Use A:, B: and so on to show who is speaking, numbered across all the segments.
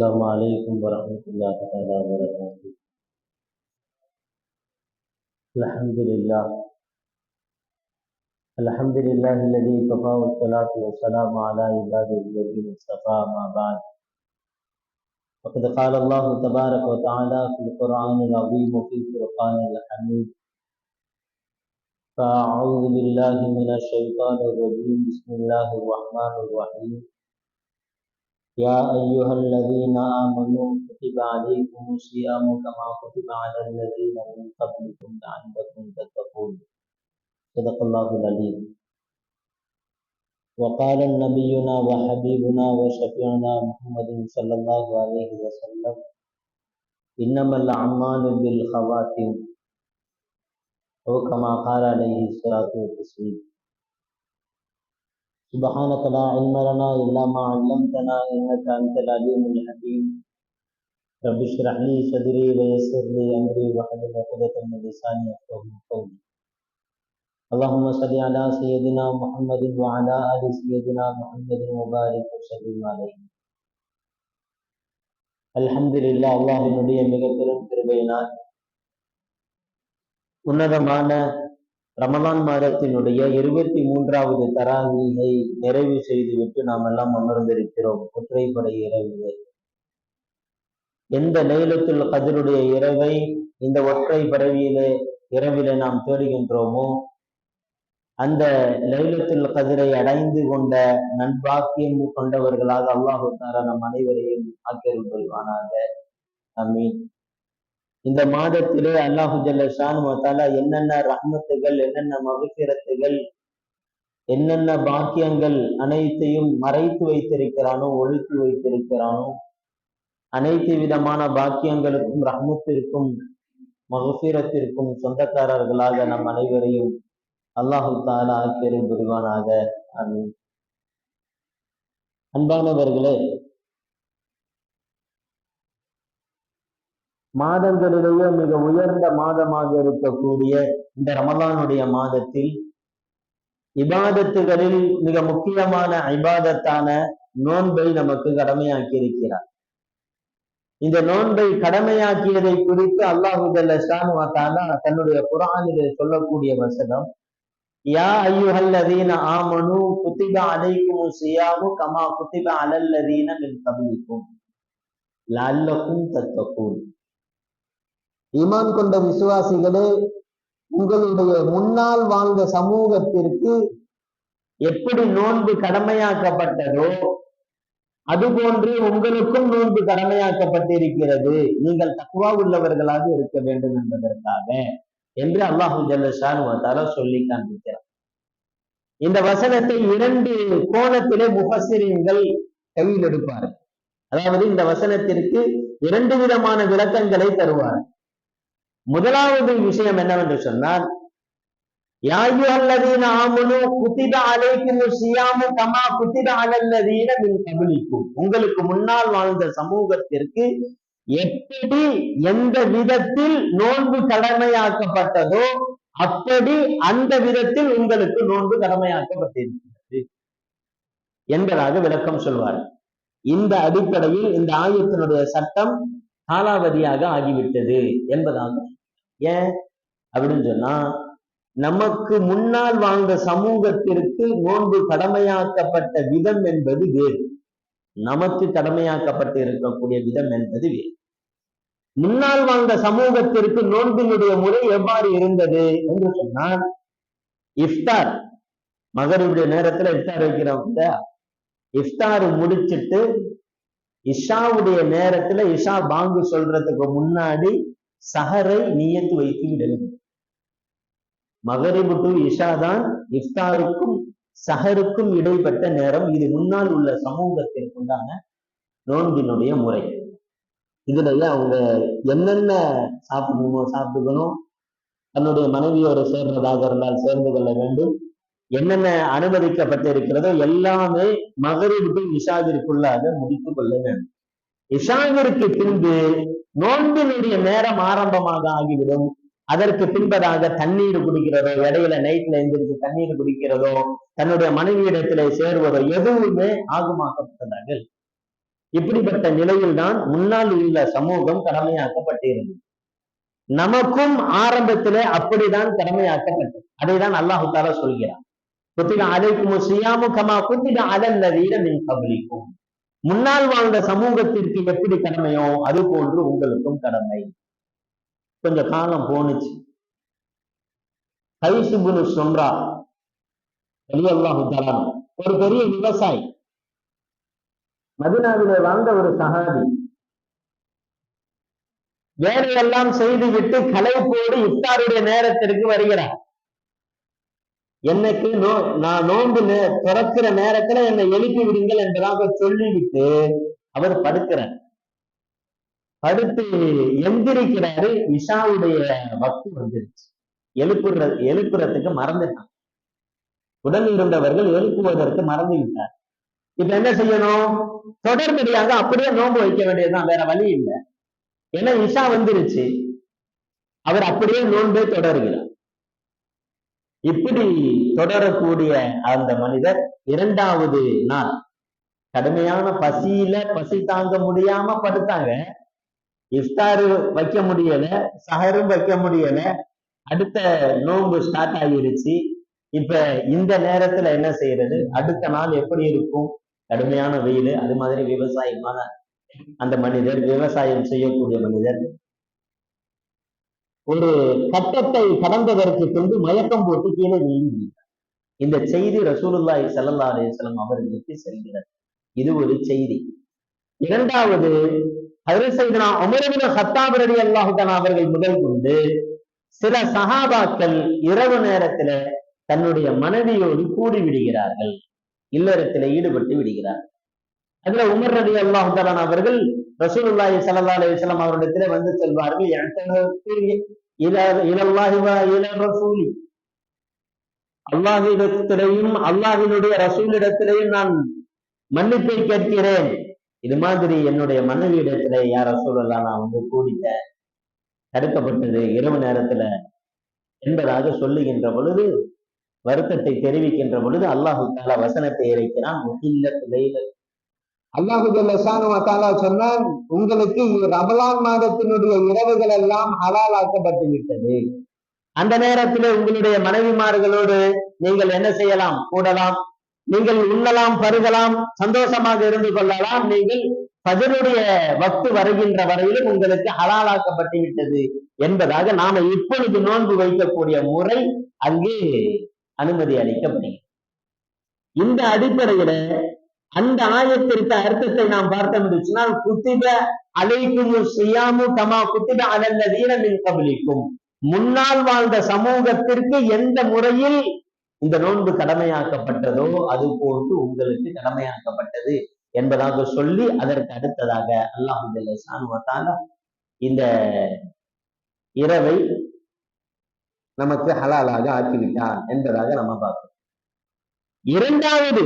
A: السلام عليكم ورحمة الله تعالى وبركاته. الحمد لله. الحمد لله الذي كفى والصلاة والسلام على عباده الذين اصطفى ما بعد. وقد قال الله تبارك وتعالى في القرآن العظيم وفي الفرقان الحميد. فأعوذ بالله من الشيطان الرجيم. بسم الله الرحمن الرحيم. يا أيها الذين آمنوا كتب عليكم الصيام كما كتب على الذين من قبلكم لعلكم تتقون. صدق الله العليم. وقال نبينا وحبيبنا وشفيعنا محمد صلى الله عليه وسلم إنما الأعمال بالخواتم أو كما قال عليه الصلاة والتسليم. سبحانك لا علم لنا إلا ما علمتنا إنك أنت العليم الحكيم رب اشرح لي صدري ويسر لي أمري واحلل عقدة من لساني يفقهوا قولي اللهم صل على سيدنا محمد وعلى آل سيدنا محمد وبارك وسلم عليه الحمد لله அல்லாஹினுடைய மிக பெரும் கிருபையினால் உன்னதமான ரமலான் மாதத்தினுடைய இருபத்தி மூன்றாவது தராவீகை நிறைவு செய்துவிட்டு நாம் எல்லாம் அமர்ந்திருக்கிறோம். ஒற்றைப்படை இரவிலே எந்த லைலத்துல் கதிருடைய இரவை இந்த ஒற்றை பறவையிலே இரவிலே நாம் தேடுகின்றோமோ அந்த லைலத்தில் கதிரை அடைந்து கொண்ட நண்பாக்கியம் கொண்டவர்களாக அல்லாஹு தாரா நம் அனைவரையும் ஆக்கியல் கொள்வானாக அமீன் இந்த மாதத்திலே அல்லாஹு ஜல்லஷான் மத்தாலா என்னென்ன ரஹ்மத்துகள் என்னென்ன மகசிரத்துகள் என்னென்ன பாக்கியங்கள் அனைத்தையும் மறைத்து வைத்திருக்கிறானோ ஒழித்து வைத்திருக்கிறானோ அனைத்து விதமான பாக்கியங்களுக்கும் ரஹ்மத்திற்கும் மகசீரத்திற்கும் சொந்தக்காரர்களாக நம் அனைவரையும் அல்லாஹு தாலா ஆக்கியரும் புரிவானாக. அமீன் அன்பானவர்களே மாதங்களிலேயே மிக உயர்ந்த மாதமாக இருக்கக்கூடிய இந்த ரமலானுடைய மாதத்தில் இபாதத்துகளில் மிக முக்கியமான ஐபாதத்தான நோன்பை நமக்கு கடமையாக்கி இருக்கிறார். இந்த நோன்பை கடமையாக்கியதை குறித்து அல்லாஹு தன்னுடைய குரானிலே சொல்லக்கூடிய வசனம் யா ஐயுஹல்லதீன ஆமனு குத்திப அலைக்கும் சியாமு கமா குத்திப அலல்லதீன மின் கபலிக்கும் லல்லக்கும் தத்தக்கும் ஈமான் கொண்ட விசுவாசிகளே உங்களுடைய முன்னால் வாழ்ந்த சமூகத்திற்கு எப்படி நோன்பு கடமையாக்கப்பட்டதோ அதுபோன்று உங்களுக்கும் நோன்பு கடமையாக்கப்பட்டிருக்கிறது. நீங்கள் தக்குவா உள்ளவர்களாக இருக்க வேண்டும் என்பதற்காக என்று அல்லாஹு ஜல்லஷான் சொல்லி காண்பிக்கிறார். இந்த வசனத்தை இரண்டு கோணத்திலே முகசிரியங்கள் கையில் எடுப்பார்கள். அதாவது இந்த வசனத்திற்கு இரண்டு விதமான விளக்கங்களை தருவார்கள். முதலாவது விஷயம் என்னவென்று சொன்னால் உங்களுக்கு முன்னால் வாழ்ந்த சமூகத்திற்கு எப்படி எந்த விதத்தில் நோன்பு கடமையாக்கப்பட்டதோ அப்படி அந்த விதத்தில் உங்களுக்கு நோன்பு கடமையாக்கப்பட்டிருக்கிறது. என்பதாக விளக்கம் சொல்வார். இந்த அடிப்படையில் இந்த ஆயத்தினுடைய சட்டம் காலாவதியாக ஆகிவிட்டது என்பதாக ஏன்? அப்படின்னு சொன்னா நமக்கு முன்னால் வாழ்ந்த சமூகத்திற்கு நோன்பு கடமையாக்கப்பட்ட விதம் என்பது வேறு. நமக்கு கடமையாக்கப்பட்டு இருக்கக்கூடிய விதம் என்பது வேறு. முன்னால் வாழ்ந்த சமூகத்திற்கு நோன்பினுடைய முறை எவ்வாறு இருந்தது என்று சொன்னால் இஃப்தார். மகருடைய நேரத்துல இஃப்தார் வைக்கிறோம் இஃப்தார் முடிச்சிட்டு இஷாவுடைய நேரத்துல இஷா பாங்கு சொல்றதுக்கு முன்னாடி சஹரை நியத்து வைத்து விட மகரிபு டு இஷா தான் இஃப்தாருக்கும் சஹருக்கும் இடைப்பட்ட நேரம். இது முன்னால் உள்ள சமூகத்திற்குண்டான நோன்பினுடைய முறை. இதுல அவங்க என்னென்ன சாப்பிடணுமோ சாப்பிட்டுக்கணும். தன்னுடைய மனைவியோட சேர்ந்ததாக இருந்தால் சேர்ந்து கொள்ள வேண்டும். என்னென்ன அனுமதிக்கப்பட்டிருக்கிறதோ எல்லாமே மகரிபு இஷாவிற்குள்ளாக முடித்துக் கொள்ள வேண்டும் இஷாவிற்கு பின்பு நோன்பினுடைய நேரம் ஆரம்பமாக ஆகிவிடும். அதற்கு பின்பதாக தண்ணீர் குடிக்கிறதோ இடையில நைட்ல எந்திரிச்சு தண்ணீர் குடிக்கிறதோ தன்னுடைய மனைவியிடத்திலே சேருவதோ எதுவுமே ஆகுமாக்கப்பட்டதாக இப்படிப்பட்ட நிலையில் தான் முன்னால் உள்ள சமூகம் கடமையாக்கப்பட்டிருந்தது. நமக்கும் ஆரம்பத்திலே அப்படிதான் கடமையாக்கப்பட்டது. அதை தான் அல்லாஹு தாலா சொல்கிறான். குத்திட அலைக்கும் சியாமு கமா குத்திக அலல்லதீர மின் கபலிக்கும் முன்னால் வாழ்ந்த சமூகத்திற்கு எப்படி கடமையோ அது போன்று உங்களுக்கும் கடமை. கொஞ்சம் காலம் போனுச்சு கைசுபுனு சொல்றா அல்லாஹு தாலா ஒரு பெரிய விவசாயி. மதினாவிலே வாழ்ந்த ஒரு சகாதி வேலையெல்லாம் செய்துவிட்டு போடு இஃப்தாருடைய நேரத்திற்கு வருகிறார். எனக்கு நோ நான் நோன்பு நே- திறக்கிற நேரத்துல என்னை எழுப்பி விடுங்கள் என்றாக சொல்லிவிட்டு அவர் படுக்கிறார். படுத்து எந்திரிக்கிறாரு இஷாவுடைய வக்து வந்துருச்சு. எழுப்புற எழுப்புறதுக்கு மறந்துட்டான் உடன் இருந்தவர்கள் எழுப்புவதற்கு மறந்து விட்டார் இப்ப என்ன செய்யணும்? தொடர்படியாக அப்படியே நோன்பு வைக்க வேண்டியதுதான் வேற வழி இல்லை. ஏன்னா இஷா வந்துருச்சு. அவர் அப்படியே நோன்பே தொடர்கிறார். இப்படி தொடரக்கூடிய அந்த மனிதர் இரண்டாவது நாள். கடுமையான பசியில பசி தாங்க முடியாம படுத்தாங்க. இஃப்தாரு வைக்க முடியல சஹரும் வைக்க முடியல. அடுத்த நோன்பு ஸ்டார்ட் ஆகிருச்சு. இப்ப இந்த நேரத்துல என்ன செய்யறது? அடுத்த நாள் எப்படி இருக்கும்? கடுமையான வெயில் அது மாதிரி விவசாயமான அந்த மனிதர் விவசாயம் செய்யக்கூடிய மனிதர் ஒரு கட்டத்தை கடந்ததற்கு கொண்டு மயக்கம் போட்டு கீழே விழுந்து இந்த செய்தி ரசூலுல்லாய் ஸல்லல்லாஹு அலிசலம் அவர்களுக்கு செல்கிறது. இது ஒரு செய்தி. இரண்டாவது ஹரிசைதனா சையதுனா ஹத்தாபரடி இப்னு அவர்கள் முதல் கொண்டு சில சகாபாக்கள் இரவு நேரத்துல தன்னுடைய மனைவியோடு கூடி விடுகிறார்கள் இல்லறத்தில் ஈடுபட்டு விடுகிறார் அதுல உமர் ரடி அல்லாஹுதலான் அவர்கள் ரசூலுல்லாஹி சல்லா அலைஹி வஸல்லம் அவரிடத்துல வந்து செல்வார்கள். ரசூலி. நான் மன்னிப்பை கேட்கிறேன். இது மாதிரி என்னுடைய மனைவியிடத்திலே யார் ரசூலெல்லாம் நான் வந்து கூடிட்டேன் தடுக்கப்பட்டது. இரவு நேரத்துல என்பதாக சொல்லுகின்ற பொழுது வருத்தத்தை தெரிவிக்கின்ற பொழுது அல்லாஹு தாலா வசனத்தை இறைக்கிறான்
B: அல்லாஹு சொன்னான் உங்களுக்கு ரமலான் மாதத்தினுடைய இரவுகள் எல்லாம் ஹலாலாக்கப்பட்டு விட்டது
A: அந்த நேரத்தில் உங்களுடைய மனைவிமார்களோடு நீங்கள் என்ன செய்யலாம்? கூடலாம். நீங்கள் உண்ணலாம் பருகலாம் சந்தோஷமாக இருந்து கொள்ளலாம். நீங்கள் பஜருடைய வக்து வருகின்ற வரையிலும் உங்களுக்கு ஹலாலாக்கப்பட்டு விட்டது என்பதாக நாம இப்பொழுது நோன்பு வைக்கக்கூடிய முறை அங்கே அனுமதி அளிக்கப்படுகிறது. இந்த அடிப்படையில அந்த ஆயத்திற்கு அர்த்தத்தை நாம் பார்த்தோம் என்று சொன்னால் குத்திப அலைக்கும் சியாமு கமா குத்திப அதன் வீரமின் கபலிக்கும். முன்னால் வாழ்ந்த சமூகத்திற்கு எந்த முறையில் இந்த நோன்பு கடமையாக்கப்பட்டதோ அது போன்று உங்களுக்கு கடமையாக்கப்பட்டது என்பதாக சொல்லி அதற்கு அடுத்ததாக அல்லாஹுல்ல இந்த இரவை நமக்கு ஹலாலாக ஆக்கிவிட்டான் என்பதாக நம்ம பார்க்கிறோம். இரண்டாவது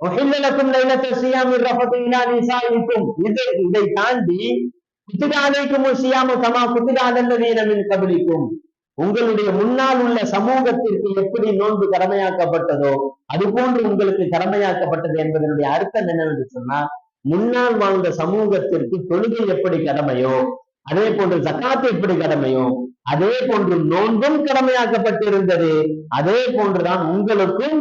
A: உஹில்லல் லைலத்த சியாமி ரஃபத்து இலா நிசாயிக்கும். இதை இதை தாண்டி குத்திராலைக்கும் சியாமு கமா குத்திராதல்லதீன கபலிக்கும். உங்களுடைய முன்னால் உள்ள சமூகத்திற்கு எப்படி நோன்பு கடமையாக்கப்பட்டதோ அது போன்று உங்களுக்கு கடமையாக்கப்பட்டது என்பதனுடைய அர்த்தம் என்னவென்று சொன்னா முன்னால் வாழ்ந்த சமூகத்திற்கு தொழுகை எப்படி கடமையோ அதே போன்று சக்காத்து எப்படி கடமையோ அதே போன்று நோன்பும் கடமையாக்கப்பட்டிருந்தது. அதே போன்றுதான் உங்களுக்கும்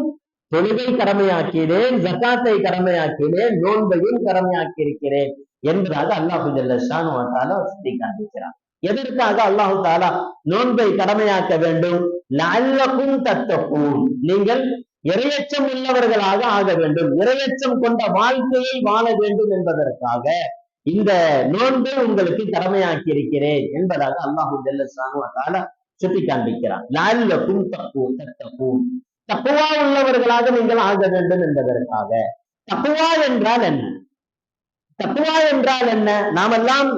A: தொழுகை கடமையாக்கிறேன் ஜக்காத்தை கடமையாக்கிறேன் நோன்பையும் கடமையாக்கி இருக்கிறேன் என்பதாக அல்லாஹு ஜல்லஷானு சுட்டி காண்பிக்கிறான் எதற்காக அல்லாஹு தாலா நோன்பை கடமையாக்க வேண்டும்? நல்லக்கும் தத்தக்கும் நீங்கள் இரையச்சம் உள்ளவர்களாக ஆக வேண்டும். இரையச்சம் கொண்ட வாழ்க்கையை வாழ வேண்டும் என்பதற்காக இந்த நோன்பை உங்களுக்கு கடமையாக்கி இருக்கிறேன் என்பதாக அல்லாஹு ஜல்லஷானு தாலா சுட்டி காண்பிக்கிறான் நல்லக்கும் தக்கும் தத்தக்கும் தப்புவா உள்ளவர்களாக நீங்கள் ஆக வேண்டும் என்பதற்காக. தப்புவா என்றால் என்ன? தப்புவா என்றால் என்ன? நாமெல்லாம்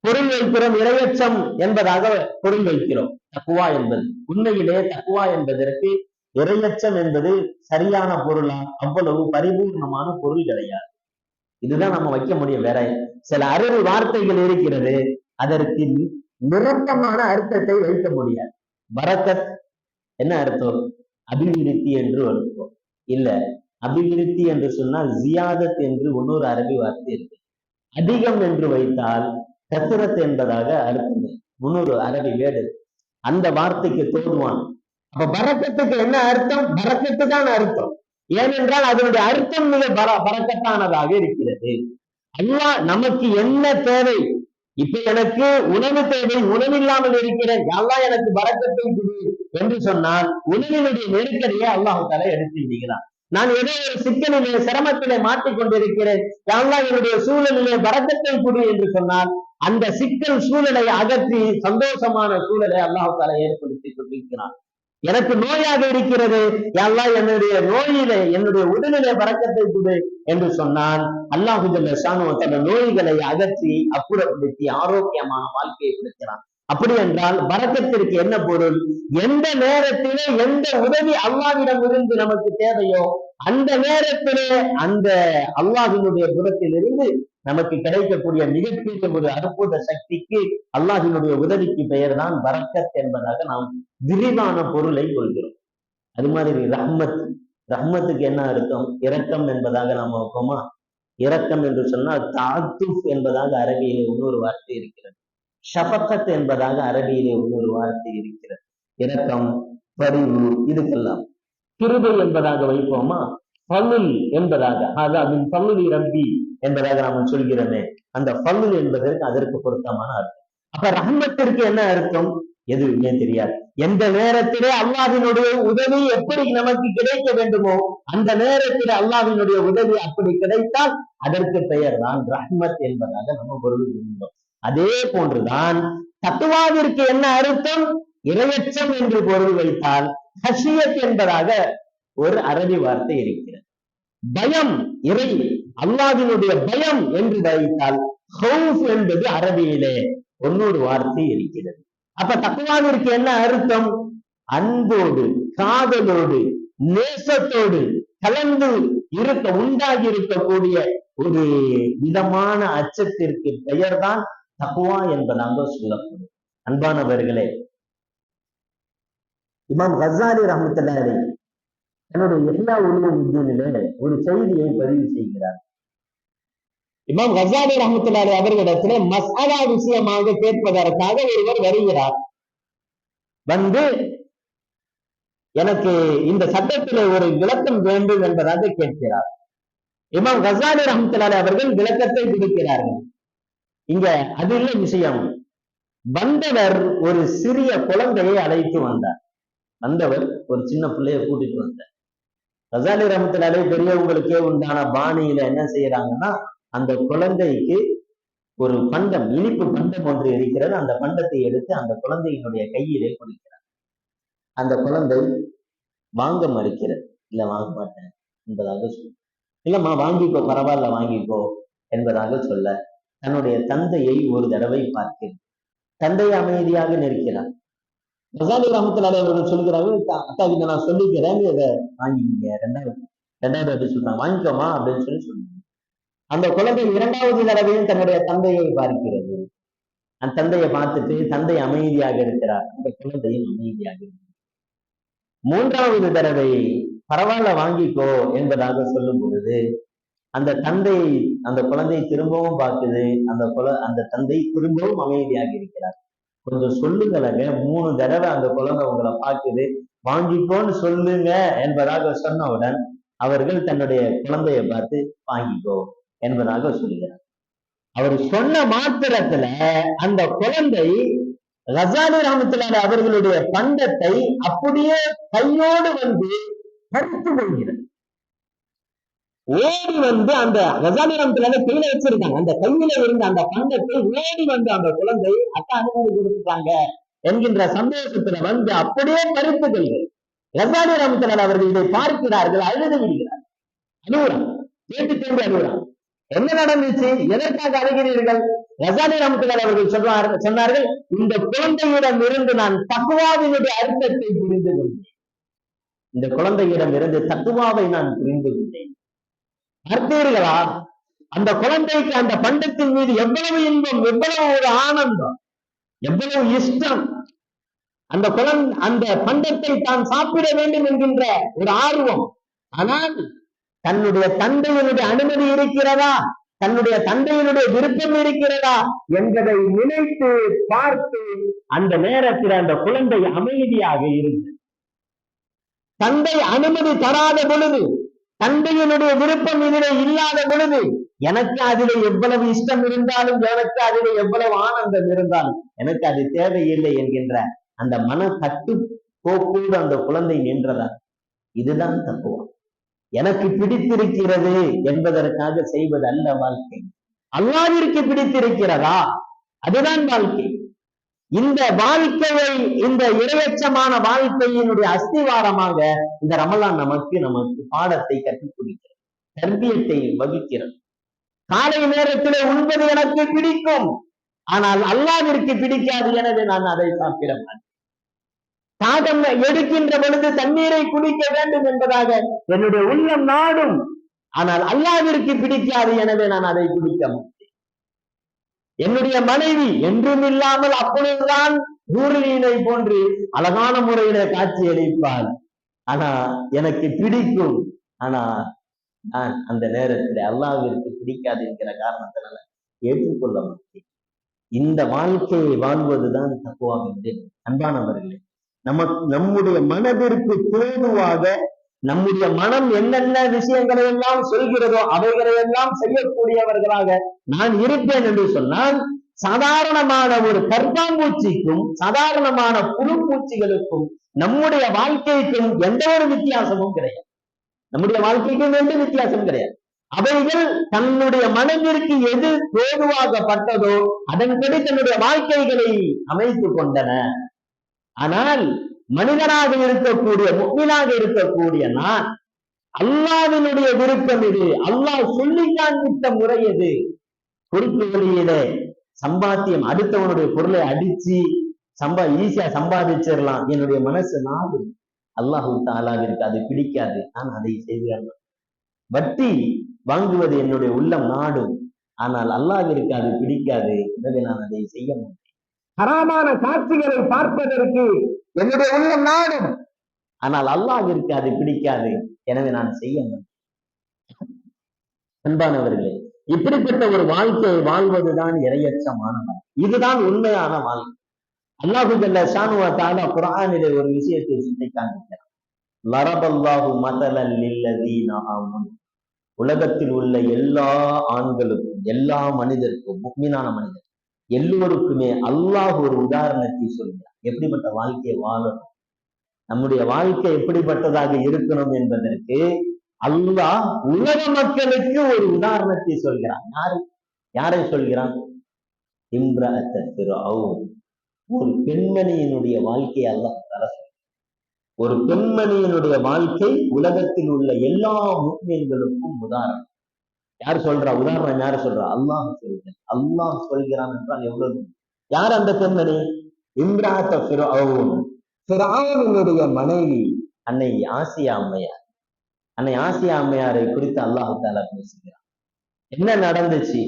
A: பொருள் வைக்கிறோம் இரையச்சம் என்பதாக பொருள் வைக்கிறோம். தப்புவா என்பது. உண்மையிலே தப்புவா என்பதற்கு இரையச்சம் என்பது சரியான பொருளா? அவ்வளவு பரிபூர்ணமான பொருள் கிடையாது. இதுதான் நம்ம வைக்க முடியும். வேற சில அறுபது வார்த்தைகள் இருக்கிறது. அதற்கு நிரட்டமான அர்த்தத்தை வைக்க முடியாது. பரக்கத் என்ன அர்த்தம்? அபிவிருத்தி என்று அர்த்தம் இல்ல அபிவிருத்தி என்று சொன்னால் ஜியாதத் என்று இன்னொரு அரபி வார்த்தை இருக்கு. அதிகம் என்று வைத்தால் கசுரத் என்பதாக அர்த்தம் முன்னூறு அரபி வேடு அந்த வார்த்தைக்கு தோதுவான். அப்ப பரக்கத்துக்கு என்ன அர்த்தம்? பறக்கத்து தான் அர்த்தம். ஏனென்றால் அதனுடைய அர்த்தம் மிக பர பறக்கத்தானதாக இருக்கிறது. அல்லாஹ் நமக்கு என்ன தேவை? இப்ப எனக்கு உணவு தேவை உணவில்லாமல் இருக்கிறேன். அல்லா எனக்கு வரக்கத்தை குடு என்று சொன்னால் உணவினுடைய நெருக்கடியை அல்லாஹால எடுத்து விடுகிறான். நான் ஏதோ ஒரு சிக்கலிலே சிரமத்திலே மாட்டிக் கொண்டிருக்கிறேன். யாழ்லா என்னுடைய சூழலிலே பறக்கத்தை குடு என்று சொன்னால் அந்த சிக்கல் சூழலை அகற்றி சந்தோஷமான சூழலை அல்லாஹ் ஏற்படுத்தி கொண்டிருக்கிறான். எனக்கு நோயாக இருக்கிறது. அல்லாஹ் என்னுடைய நோயிலே என்னுடைய உடலிலே பறக்கத்தை கொடு என்று சொன்னான். அல்லாஹு தன்னுடைய நோய்களை அகற்றி அப்புறப்படுத்தி ஆரோக்கியமான வாழ்க்கையை கொடுக்கிறான். அப்படி என்றால் வரக்கத்திற்கு என்ன பொருள்? எந்த நேரத்திலே எந்த உதவி அல்லாவிடம் இருந்து நமக்கு தேவையோ அந்த நேரத்திலே அந்த அல்லாஹினுடைய புறத்திலிருந்து நமக்கு கிடைக்கக்கூடிய மிகப்பெரிய ஒரு அற்புத சக்திக்கு அல்லாஹினுடைய உதவிக்கு பெயர் தான் வரக்கத் என்பதாக நாம் விரிவான பொருளை கொள்கிறோம். அது மாதிரி ரஹ்மத். ரஹ்மத்துக்கு என்ன அர்த்தம்? இரக்கம் என்பதாக நாம் வைப்போமா இரக்கம் என்று சொன்னால் தாத்துஃப் என்பதாக அரபியிலே இன்னொரு வார்த்தை இருக்கிறது. ஷபக்கத் என்பதாக அரபியிலே இன்னொரு வார்த்தை இருக்கிறது. இரக்கம் பரிவு இதுக்கெல்லாம். கிருபை என்பதாக வைப்போமா? பல்லுல் என்பதாக. அதாவது பல்லுலி ரப்பி என்பதாக நாம் சொல்கிறோமே. அந்த பல்லுல் என்பதற்கு அதற்கு பொருத்தமான அர்த்தம். அப்ப ரஹ்மத்திற்கு என்ன அர்த்தம்? எதுவுமே தெரியாது. எந்த நேரத்திலே அல்லாஹினுடைய உதவி எப்படி நமக்கு கிடைக்க வேண்டுமோ அந்த நேரத்தில் அல்லாஹினுடைய உதவி அப்படி கிடைத்தால் அதற்கு பெயர் தான் ரஹ்மத் என்பதாக நம்ம பொருள் இருந்தோம் அதே போன்றுதான் தத்துவாவிற்கு என்ன அர்த்தம்? இரையச்சம் என்று பொருள் வைத்தால் ஹசியத் என்பதாக ஒரு அரபி வார்த்தை இருக்கிறது. பயம் இறை அல்லாஹினுடைய பயம் என்று வைத்தால் என்பது அரபியிலே ஒன்னொரு வார்த்தை இருக்கிறது. அப்ப தக்குவாவிற்கு என்ன அர்த்தம்? அன்போடு காதலோடு நேசத்தோடு கலந்து இருக்க உண்டாகி இருக்கக்கூடிய ஒரு விதமான அச்சத்திற்கு பெயர்தான் தக்குவா என்பதாக சொல்லப்படும் அன்பானவர்களே இமாம் ஹசாரி ரஹமத்துல்லாரி தன்னுடைய எல்லா உலக ஒரு செய்தியை பதிவு செய்கிறார். இமாம் ஹசாரி ரஹமத்துல்லாரி அவர்களிடத்திலே மசாலா விஷயமாக கேட்பதற்காக ஒருவர் வருகிறார். வந்து எனக்கு இந்த சட்டத்திலே ஒரு விளக்கம் வேண்டும் என்பதாக கேட்கிறார். இமாம் ஹசாரி ரஹமத்துல்லாரி அவர்கள் விளக்கத்தை கொடுக்கிறார்கள். இங்க அது இல்லை விஷயம்? வந்தவர் ஒரு சிறிய குழந்தையை அழைத்து வந்தார். வந்தவர் ஒரு சின்ன பிள்ளைய கூட்டிட்டு வந்தார். ரசாலி ரமத்தினாலே பெரியவங்களுக்கே உண்டான பாணியில என்ன செய்யறாங்கன்னா அந்த குழந்தைக்கு ஒரு பண்டம் இனிப்பு பண்டம் ஒன்று இருக்கிறது. அந்த பண்டத்தை எடுத்து அந்த குழந்தையினுடைய கையிலே கொடுக்கிறார். அந்த குழந்தை வாங்க மறுக்கிறது. இல்ல வாங்க மாட்டேன் என்பதாக சொல்ல இல்லம்மா வாங்கிக்கோ பரவாயில்ல வாங்கிக்கோ என்பதாக சொல்ல தன்னுடைய தந்தையை ஒரு தடவை பார்க்கிறேன். தந்தை அமைதியாக நிற்கிறார். மசாலி ரஹமத்துலாலே அவர்கள் சொல்கிறார்கள் அக்கா இதை நான் சொல்லிக்கிறேன் இதை வாங்கிக்கிங்க ரெண்டாயிரம் ரெண்டாயிரம் அப்படி சொல்றாங்க வாங்கிக்கோமா? அப்படின்னு சொல்லி சொன்னாங்க அந்த குழந்தை இரண்டாவது தடவையும் தன்னுடைய தந்தையை பார்க்கிறது. அந்த தந்தையை பார்த்துட்டு தந்தை அமைதியாக இருக்கிறார். அந்த குழந்தையும் அமைதியாக இருக்கிறார். மூன்றாவது தடவை பரவாயில்ல வாங்கிக்கோ என்பதாக சொல்லும் பொழுது அந்த தந்தை அந்த குழந்தை திரும்பவும் பார்க்குது. அந்த குல அந்த தந்தை திரும்பவும் அமைதியாக இருக்கிறார். கொஞ்சம் சொல்லுங்களங்க. மூணு தடவை அந்த குழந்தை உங்களை பார்க்குது. வாங்கிக்கோன்னு சொல்லுங்க என்பதாக சொன்னவுடன் அவர்கள் தன்னுடைய குழந்தைய பார்த்து வாங்கிக்கோ என்பதாக சொல்கிறார் அவர் சொன்ன மாத்திரத்துல அந்த குழந்தை ரசாலி ராமத்திலான அவர்களுடைய பண்டத்தை அப்படியே கையோடு வந்து பறித்து கொள்கிறது. ஓடி வந்து அந்த ரசாலி கையில வச்சிருக்காங்க. அந்த கையில இருந்த அந்த பங்கத்தை ஓடி வந்து அந்த குழந்தை அக்கா அனுமதி கொடுத்துட்டாங்க என்கின்ற சந்தோஷத்துல வந்து அப்படியே பறித்து கொள்கிறது ரசாலி அவர்கள் இதை பார்க்கிறார்கள் அழுது விடுகிறார். அழுகுறான் கேட்டு திரும்பி அழுகுறான் என்ன நடந்துச்சு? எதற்காக அழுகிறீர்கள்? ரசாலி ரமத்தினர் அவர்கள் சொல்வார் சொன்னார்கள் இந்த குழந்தையிடம் இருந்து நான் தக்குவாவினுடைய அர்த்தத்தை புரிந்து கொண்டேன் இந்த குழந்தையிடம் இருந்து தக்குவாவை நான் புரிந்து கொண்டேன் பார்த்தீர்களா அந்த குழந்தைக்கு அந்த பண்டத்தின் மீது எவ்வளவு இன்பம் எவ்வளவு ஒரு ஆனந்தம் எவ்வளவு இஷ்டம். அந்த குழந்தை அந்த பண்டத்தை தான் சாப்பிட வேண்டும் என்கின்ற ஒரு ஆர்வம். ஆனால் தன்னுடைய தந்தையினுடைய அனுமதி இருக்கிறதா? தன்னுடைய தந்தையினுடைய விருப்பம் இருக்கிறதா? என்பதை நினைத்து பார்த்து அந்த நேரத்தில் அந்த குழந்தை அமைதியாக இருந்தது தந்தை அனுமதி தராத பொழுது தந்தையினுடைய விருப்பம் இதிலே இல்லாத பொழுது எனக்கு அதிலே எவ்வளவு இஷ்டம் இருந்தாலும் எனக்கு அதிலே எவ்வளவு ஆனந்தம் இருந்தாலும் எனக்கு அது தேவையில்லை என்கின்ற அந்த மன கட்டுப்போக்கோடு அந்த குழந்தை நின்றதா? இதுதான் தத்துவம். எனக்கு பிடித்திருக்கிறது என்பதற்காக செய்வது அல்ல வாழ்க்கை. அல்லாவிற்கு பிடித்திருக்கிறதா? அதுதான் வாழ்க்கை. இந்த வாழ்க்கையை இந்த இரையச்சமான வாழ்க்கையினுடைய அஸ்திவாரமாக இந்த ரமலான் நமக்கு நமக்கு பாடத்தை கற்றுக் கொடுக்கிறது. தர்பியத்தை வகிக்கிறது. காலை நேரத்திலே உண்பது எனக்கு பிடிக்கும். ஆனால் அல்லாவிற்கு பிடிக்காது எனவே நான் அதை சாப்பிட மாட்டேன். தாகம் எடுக்கின்ற பொழுது தண்ணீரை குடிக்க வேண்டும் என்பதாக என்னுடைய உள்ளம் நாடும். ஆனால் அல்லாவிற்கு பிடிக்காது எனவே நான் அதை குடிக்க மாட்டேன். என்னுடைய மனைவி என்றும் இல்லாமல் அப்பொழுதுதான் நூறினை போன்று அழகான முறையில காட்சி அளிப்பாள். ஆனா எனக்கு பிடிக்கும். ஆனா நான் அந்த நேரத்தில் அல்லாவிற்கு பிடிக்காது என்கிற காரணத்தினால ஏற்றுக்கொள்ள மாட்டேன். இந்த வாழ்க்கையை வாழ்வதுதான் தக்குவாக அன்பானவர்களே நம்ம நம்முடைய மனதிற்கு தோதுவாக நம்முடைய மனம் என்னென்ன விஷயங்களை எல்லாம் சொல்கிறதோ அவைகளை எல்லாம் செய்யக்கூடியவர்களாக நான் இருப்பேன் என்று சொன்னால் சாதாரணமான ஒரு கர்ப்பாம்பூச்சிக்கும் சாதாரணமான புழுப்பூச்சிகளுக்கும் நம்முடைய வாழ்க்கைக்கும் எந்த ஒரு வித்தியாசமும் கிடையாது. நம்முடைய வாழ்க்கைக்கும் எந்த வித்தியாசம் கிடையாது. அவைகள் தன்னுடைய மனதிற்கு எது தோதுவாகப்பட்டதோ அதன்படி தன்னுடைய வாழ்க்கைகளை அமைத்துக் கொண்டன. ஆனால் மனிதனாக இருக்கக்கூடிய முக்மீனாக இருக்கக்கூடிய நான் அல்லாவினுடைய விருப்பம் இது. அல்லாஹ் சொல்லி காண்பித்த முறை எது குறுக்கு வழியில சம்பாத்தியம் அடுத்தவனுடைய பொருளை அடிச்சு சம்பா ஈஸியா சம்பாதிச்சிடலாம். என்னுடைய மனசு நாடு அல்லாஹு தாலாவிற்கு அது பிடிக்காது. நான் அதை செய்கிறேன் வட்டி வாங்குவது என்னுடைய உள்ளம் நாடும். ஆனால் அல்லாவிற்கு அது பிடிக்காது. எனவே நான் அதை செய்ய மாட்டேன்.
B: ஹராமான காட்சிகளை பார்ப்பதற்கு என்னுடைய உள்ளம் நாடும்.
A: ஆனால் அல்லாஹிற்கு அது பிடிக்காது. எனவே நான் செய்ய அன்பானவர்களே இப்படிப்பட்ட ஒரு வாழ்க்கையை வாழ்வதுதான் இரையச்சமான இதுதான் உண்மையான வாழ்க்கை. அல்லாஹு ஜல்ல ஷானுவா குரானிலே ஒரு விஷயத்தை சிந்திக்காண்டிருக்கிறான் லரபல்லாஹு மதலல் உலகத்தில் உள்ள எல்லா ஆண்களுக்கும் எல்லா மனிதருக்கும் முக்மீனான மனிதர் எல்லோருக்குமே அல்லாஹ் ஒரு உதாரணத்தை சொல்கிறார். எப்படிப்பட்ட வாழ்க்கையை வாழணும்? நம்முடைய வாழ்க்கை எப்படிப்பட்டதாக இருக்கணும் என்பதற்கு அல்லாஹ் உலக மக்களுக்கு ஒரு உதாரணத்தை சொல்கிறான். யாரு? யாரை சொல்கிறான்? இம்ரஅத்த ஒரு பெண்மணியினுடைய வாழ்க்கையை அல்லாஹ் தர ஒரு பெண்மணியினுடைய வாழ்க்கை உலகத்தில் உள்ள எல்லா முஸ்லிம்களுக்கும் உதாரணம். யார் சொல்றா? உதாரணம் யார் சொல்றா? அல்லாஹ் சொல்கிறேன். அல்லாஹ் சொல்கிறான் என்றால் எவ்வளவு? யார் அந்த பெண்மணி? இம்ராத்த
B: பிராவனுடைய மனைவி.
A: அன்னை ஆசியா அம்மையார். அன்னை ஆசியா அம்மையாரை குறித்து அல்லாஹு தாலா பேசுகிறார் என்ன நடந்துச்சு?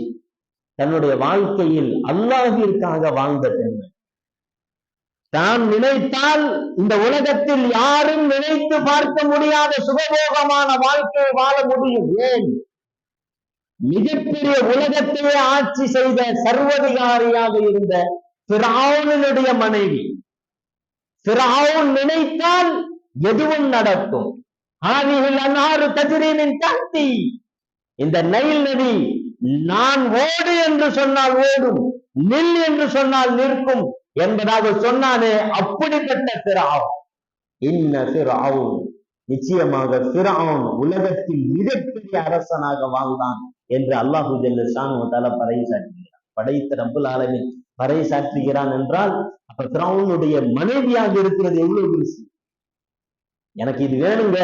A: தன்னுடைய வாழ்க்கையில் அல்லாஹிற்காக வாழ்ந்த பெண்மணி. தான் நினைத்தால் இந்த உலகத்தில் யாரும் நினைத்து பார்க்க முடியாத சுகபோகமான வாழ்க்கையை வாழ முடியும். ஏன்? மிகப்பெரிய உலகத்தையே ஆட்சி செய்த சர்வதிகாரியாக இருந்த பிராவுனுடைய மனைவி. பிராவுன் நினைத்தால் எதுவும் நடக்கும். ஆதிகள் அன்னாறு தஜிரீனின் தந்தி. இந்த நைல் நதி நான் ஓடு என்று சொன்னால் ஓடும் நில் என்று சொன்னால் நிற்கும் என்பதாக சொன்னானே அப்படிப்பட்ட பிராவும் இன்ன பிராவும் நிச்சயமாக பிராவும் உலகத்தில் மிகப்பெரிய அரசனாக வாழ்ந்தான். என்று அல்லாஹு ஜல்ல ஷானுவத்தால பறைசாற்றுகிறான். படைத்த ரப்புல் ஆலமின் பறைசாற்றுகிறான் என்றால் அப்ப திராவுனுடைய மனைவியாக இருக்கிறது எவ்வளவு பெருசு? எனக்கு இது வேணுங்க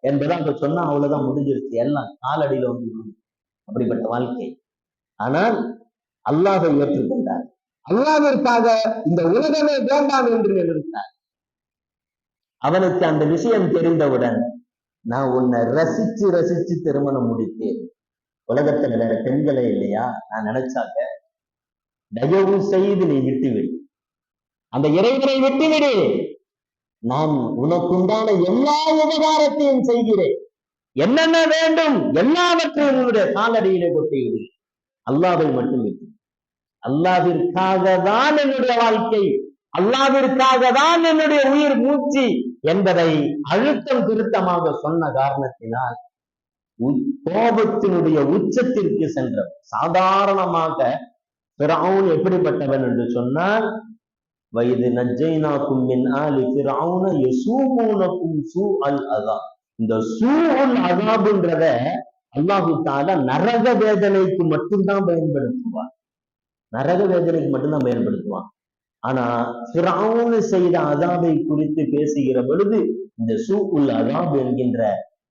A: என்பதை அப்ப சொன்னா அவ்வளவுதான் முடிஞ்சிருச்சு. எல்லாம் காலடியில வந்து அப்படிப்பட்ட வாழ்க்கை. ஆனால் அல்லாஹை ஏற்றுக்கொண்டார்.
B: அல்லாவிற்காக இந்த உலகமே வேண்டாம் என்று
A: நினைத்தார். அவனுக்கு அந்த விஷயம் தெரிந்தவுடன் நான் உன்னை ரசிச்சு ரசிச்சு திருமணம் முடித்தேன். உலகத்துல வேற பெண்களே இல்லையா? நான் நினைச்சாக்க தயவு செய்து நீ விட்டுவிடு. அந்த இறைவனை விட்டுவிடு. நான் உனக்குண்டான எல்லா உபகாரத்தையும் செய்கிறேன். என்னென்ன வேண்டும் எல்லாவற்றையும் உன்னுடைய காலடியிலே கொட்டிவிடு. அல்லாவை மட்டும் விட்டு அல்லாவிற்காக தான் என்னுடைய வாழ்க்கை. அல்லாவிற்காக தான் என்னுடைய உயிர் மூச்சு என்பதை அழுத்தம் திருத்தமாக சொன்ன காரணத்தினால் கோபத்தினுடைய உச்சத்திற்கு சென்ற சாதாரணமாக பிறவுன் எப்படிப்பட்டவன் என்று சொன்னால் வயது நஜ்ஜைனாக்கும் மின் ஆலி பிறவுன யசூமூனக்கும் சூ அல் அதா இந்த சூ அல் அதாபுன்றத அல்லாஹு நரக வேதனைக்கு மட்டும்தான் பயன்படுத்துவான். நரக வேதனைக்கு மட்டும்தான் பயன்படுத்துவான். ஆனா பிறவுன்னு செய்த அதாபை குறித்து பேசுகிற பொழுது இந்த சூ உல் அதாப் என்கின்ற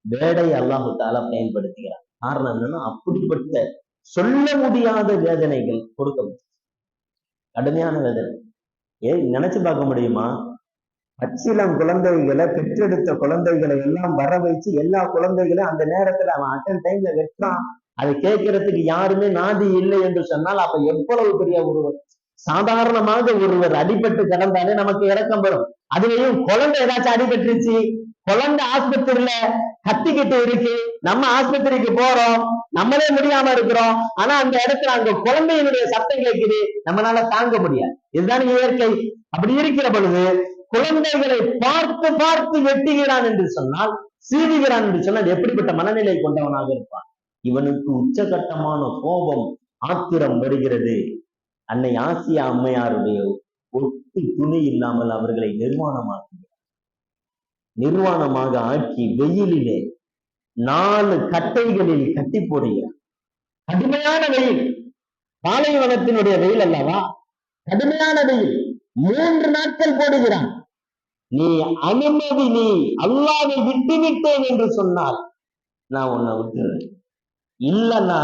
A: வேடை அல்லாஹு தாலா பயன்படுத்துகிறார் காரணம் என்னன்னா அப்படிப்பட்ட சொல்ல முடியாத வேதனைகள் கொடுக்க கடுமையான வேதனை. ஏ நினைச்சு பார்க்க முடியுமா? அச்சிலம் குழந்தைகளை பெற்றெடுத்த குழந்தைகளை எல்லாம் வர வச்சு எல்லா குழந்தைகளையும் அந்த நேரத்துல அவன் அட்டன் டைம்ல வெட்டான் அதை கேட்கறதுக்கு யாருமே நாதி இல்லை என்று சொன்னால் அப்ப எவ்வளவு பெரிய ஒருவர்? சாதாரணமாக ஒருவர் அடிபட்டு கிடந்தாலே நமக்கு இறக்கம் வரும். அதுலயும் குழந்தை ஏதாச்சும் அடிபட்டுருச்சு. குழந்தை ஆஸ்பத்திரியில கத்திக்கிட்டு இருக்கு. நம்ம ஆஸ்பத்திரிக்கு போறோம். நம்மளே முடியாம இருக்கிறோம். ஆனா அந்த இடத்துல அங்க குழந்தையினுடைய சத்தம் கேட்குது. நம்மளால தாங்க முடியாது. இதுதான் இயற்கை. அப்படி இருக்கிற பொழுது குழந்தைகளை பார்த்து பார்த்து வெட்டுகிறான் என்று சொன்னால் சீவுகிறான் என்று சொன்னால் எப்படிப்பட்ட மனநிலை கொண்டவனாக இருப்பான்? இவனுக்கு உச்சகட்டமான கோபம் ஆத்திரம் வருகிறது. அன்னை ஆசியா அம்மையாருடைய ஒட்டு துணி இல்லாமல் அவர்களை நிர்வாணமாக்குகிறார் நிர்வாணமாக ஆக்கி வெயிலிலே நாலு கட்டைகளில் கட்டி போடுகிறார். கடுமையான வெயில். பாலைவனத்தினுடைய வெயில் அல்லவா? கடுமையான வெயில். மூன்று நாட்கள் போடுகிறான் நீ அனுமதி நீ அல்லாவை விட்டு விட்டேன் என்று சொன்னால் நான் உன்னை விட்டுறேன். இல்லைன்னா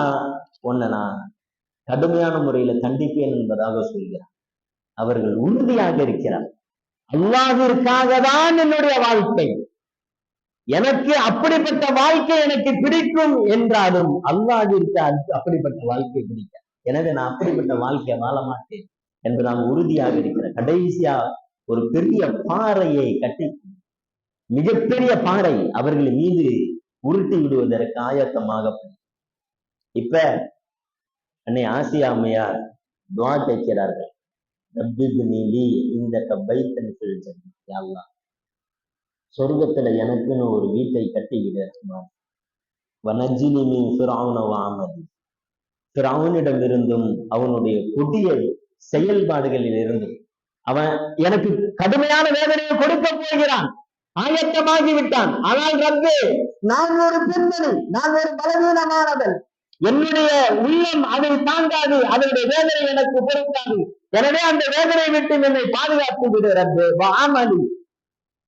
A: உன்னை நான் கடுமையான முறையில தண்டிப்பேன் என்பதாக சொல்கிறார். அவர்கள் உறுதியாக இருக்கிறார் அல்லாவிற்காக தான் என்னுடைய வாழ்க்கை. எனக்கு அப்படிப்பட்ட வாழ்க்கை எனக்கு பிடிக்கும் என்றாலும் அல்லாவிற்கு அப்படிப்பட்ட வாழ்க்கை பிடிக்க. எனவே நான் அப்படிப்பட்ட வாழ்க்கையை வாழ மாட்டேன் என்று நான் உறுதியாக இருக்கிறேன் கடைசியா ஒரு பெரிய பாறையை கட்டி மிகப்பெரிய பாறை அவர்கள் மீது உருட்டி விடுவதற்கு ஆயத்தமாக இப்ப அன்னை ஆசியா அம்மையார் துவா கேட்கிறார்கள். ரப்பிபினிலி இந்த கபைத்தன் அல்லாஹ். சொர்க்கத்துல எனக்குன்னு ஒரு வீட்டை கட்டி ரஹ்மான். வனஜினி மீ ஃபிரௌன வாமதி. ஃபிரௌனிடம் இருந்தும் அவனுடைய கொடிய செயல்பாடுகளில் இருந்தும் அவன் எனக்கு கடுமையான வேதனையை கொடுக்க போகிறான். ஆயத்தமாகி விட்டான் ஆனால் ரப்பே நான் ஒரு பெண்மணி நான் ஒரு பலவீனமானவன். என்னுடைய உள்ளம் அதை தாங்காது அதனுடைய வேதனை எனக்கு பொருந்தாது எனவே அந்த வேதனை விட்டு என்னை பாதுகாத்து விடு ரப்பே. வாமலி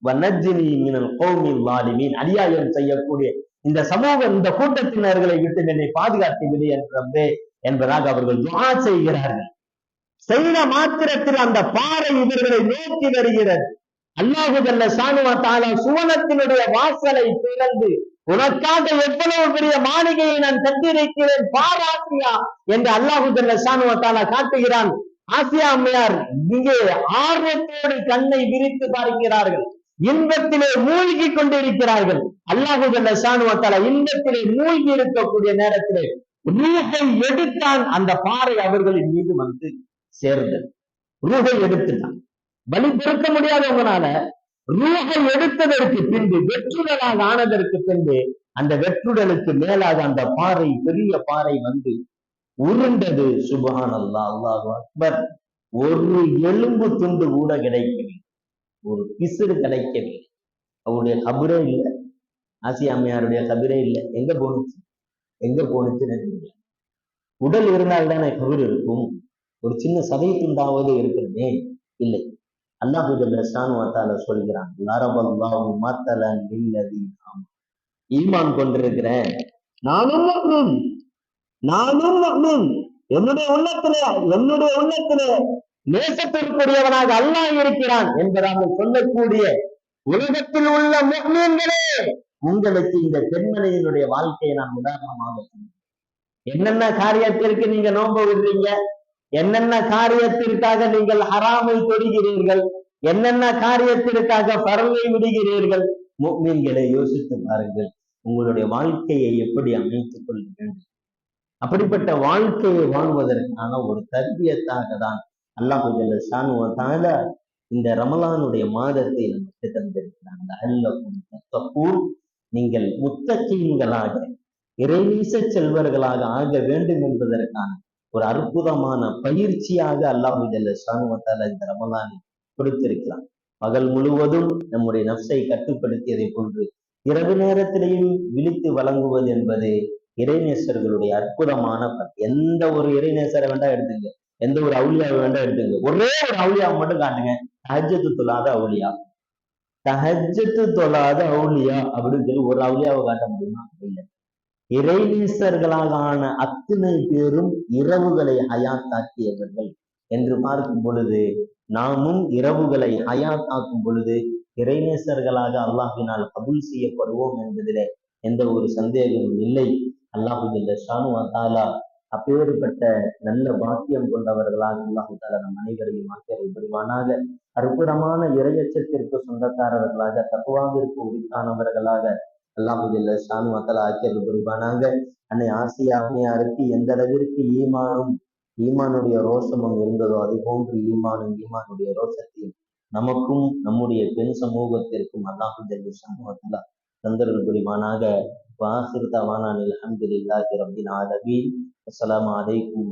A: வனஜினி மினல் கோமின் வாலிமீன். அநியாயம் செய்யக்கூடிய இந்த சமூகம் இந்த கூட்டத்தினர்களை விட்டு என்னை பாதுகாத்து விடு என்ற என்பதாக அவர்கள் துவா செய்கிறார்கள். செய்த மாத்திரத்தில் அந்த பாறை இவர்களை நோக்கி வருகிறது. அல்லாஹு ஜல்ல ஷானுவ சுவனத்தினுடைய வாசலை திறந்து உனக்காக எவ்வளவு பெரிய மாளிகையை நான் கட்டியிருக்கிறேன் பாராசியா என்று அல்லாஹு ஜல்ல ஷானுவ காட்டுகிறான். ஆசியா அம்மையார் இங்கே ஆர்வத்தோடு கண்ணை விரித்து பார்க்கிறார்கள். இன்பத்திலே மூழ்கி கொண்டிருக்கிறார்கள். அல்லாஹு சாணுவத்தால இன்பத்திலே மூழ்கி இருக்கக்கூடிய நேரத்திலே ரூகை எடுத்தான் அந்த பாறை அவர்களின் மீது வந்து சேர்ந்தது ரூகை எடுத்துட்டான். வலி பொறுக்க முடியாதவங்களால ரூகை எடுத்ததற்கு பின்பு வெற்றுடலாக ஆனதற்கு பின்பு அந்த வெற்றுடலுக்கு மேலாக அந்த பாறை பெரிய பாறை வந்து உருண்டது. சுபஹான் அல்லாஹ் அல்லாஹ் அக்பர். ஒரு எலும்பு துண்டு கூட கிடைக்கவில்லை. ஒரு பிசுறு கிடைக்கவில்லை. அவருடைய கபரே இல்லை. ஆசிய அம்மையாருடைய கபரே இல்லை. எங்க போனுச்சு எங்க போனுச்சுன்னு உடல் இருந்தால் தானே கபர் இருக்கும். ஒரு சின்ன சதை துண்டாவது இருக்கிறதே இல்லை. அல்லாஹு சாணுவத்தால சொல்கிறான் லரபல்லாஹு மத்தலன் இல்லதி ஈமான் கொண்டிருக்கிறேன். நானும் நானும் முஃமின் என்னுடைய உள்ளத்திலே என்னுடைய உள்ளத்திலே நேசத்திற்குரியவனாக அல்லாஹ் இருக்கிறான் என்பதாக சொல்லக்கூடிய உலகத்தில் உள்ள முக்மீன்களே உங்களுக்கு இந்த பெண்மணியினுடைய வாழ்க்கையை நான் உதாரணமாக என்னென்ன காரியத்திற்கு நீங்க நோன்பு விடுறீங்க? என்னென்ன காரியத்திற்காக நீங்கள் ஹராமை தொடுகிறீர்கள்? என்னென்ன காரியத்திற்காக பரவை விடுகிறீர்கள்? முக்மீன்களை யோசித்து பாருங்கள். உங்களுடைய வாழ்க்கையை எப்படி அமைத்துக் கொள்ள வேண்டும்? அப்படிப்பட்ட வாழ்க்கையை வாழ்வதற்கான ஒரு தர்பியத்தாக தான் அல்லாஹ் ஜல்ல இந்த ரமலானுடைய மாதத்தை நமக்கு தந்திருக்கிறாங்க அல்லக்கும் தத்தகூன் நீங்கள் முத்தகீன்களாக இறைவீச செல்வர்களாக ஆக வேண்டும் என்பதற்கான ஒரு அற்புதமான பயிற்சியாக அல்லாஹு சாணுவத்தால இந்த ரமலானை கொடுத்திருக்கிறான். பகல் முழுவதும் நம்முடைய நப்சை கட்டுப்படுத்தியதை போன்று இரவு நேரத்திலேயும் விழித்து வழங்குவது என்பது இறைநேசர்களுடைய அற்புதமான எந்த ஒரு இறைநேசரை வேண்டா எடுத்துங்க எந்த ஒரு அவுளியாவை வேண்டா எடுத்துங்க ஒரே ஒரு அவுளியாவை மட்டும் காட்டுங்க. தஹஜத்து தொழாத அவுளியா? தஹஜத்து தொழாத அவுளியா? அப்படின்னு சொல்லி ஒரு அவுளியாவை காட்ட முடியுமா? இல்லை. இறைநேசர்களாலான அத்தனை பேரும் இரவுகளை ஹயாத்தாக்கியவர்கள். என்று பார்க்கும் பொழுது நாமும் இரவுகளை ஹயாத்தாக்கும் பொழுது இறைநேசர்களாக அல்லாஹினால் கபுல் செய்யப்படுவோம் என்பதிலே எந்த ஒரு சந்தேகமும் இல்லை. அல்லாஹு ஷானு அப்பேற்பட்ட நல்ல பாக்கியம் கொண்டவர்களாக அல்லாஹு தாலா நம் அனைவரையும் ஆக்கியவை புரிவானாக. அற்புதமான இறையச்சத்திற்கு சொந்தக்காரர்களாக தப்புவாவிற்கு உரித்தானவர்களாக அல்லாஹு ஜல்ல ஷானு தாலா ஆக்கியவை புரிவானாக. அன்னை ஆசியா அன்னையாருக்கு எந்த அளவிற்கு ஈமானும் ஈமானுடைய ரோஷமும் இருந்ததோ அது போன்று ஈமானும் ஈமானுடைய ரோஷத்தையும் நமக்கும் நம்முடைய பெண் சமூகத்திற்கும் அல்லாஹு ஜல்ல ஷானு தாலா தந்தர்கள் புரிவானாக வாசிர் தவானான் அல்ஹம்துலில்லாஹி ரப்பில் ஆலமீன். அஸ்ஸலாமு அலைக்கும்